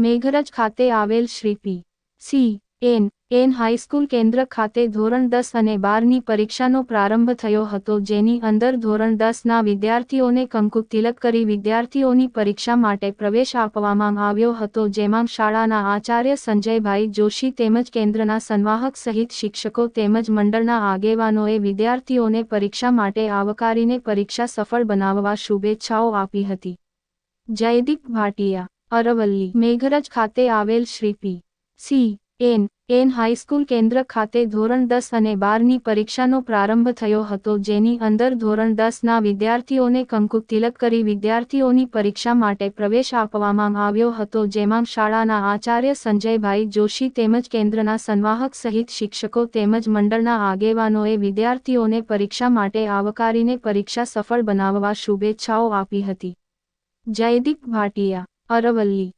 મેઘરજ ખાતે આવેલ Shri P. C. N. N. High school કેન્દ્ર ખાતે ધોરણ દસ અને બારની પરીક્ષાનો પ્રારંભ થયો હતો, જેની અંદર ધોરણ દસના વિદ્યાર્થીઓને કંકુ તિલક કરી વિદ્યાર્થીઓની પરીક્ષા માટે પ્રવેશ આપવામાં આવ્યો હતો, જેમાં શાળાના આચાર્ય સંજયભાઈ જોશી તેમજ કેન્દ્રના સંવાહક સહિત શિક્ષકો તેમજ મંડળના આગેવાનોએ વિદ્યાર્થીઓને પરીક્ષા માટે આવકારીને પરીક્ષા સફળ બનાવવા શુભેચ્છાઓ આપી હતી. જયદીપ ભાટિયા અરવલ્લી, મેઘરજ ખાતે આવેલ Shri P. C. N. N. High school કેન્દ્ર ખાતે ધોરણ દસ અને બારની પરીક્ષાનો પ્રારંભ થયો હતો, જેની અંદર ધોરણ દસના વિદ્યાર્થીઓને કંકુ તિલક કરી વિદ્યાર્થીઓની પરીક્ષા માટે પ્રવેશ આપવામાં આવ્યો હતો, જેમાં શાળાના આચાર્ય સંજયભાઈ જોશી તેમજ કેન્દ્રના સંવાહક સહિત શિક્ષકો તેમજ મંડળના આગેવાનોએ વિદ્યાર્થીઓને પરીક્ષા માટે આવકારીને પરીક્ષા સફળ બનાવવા શુભેચ્છાઓ આપી હતી. જયદીપ ભાટિયા અરવલ્લી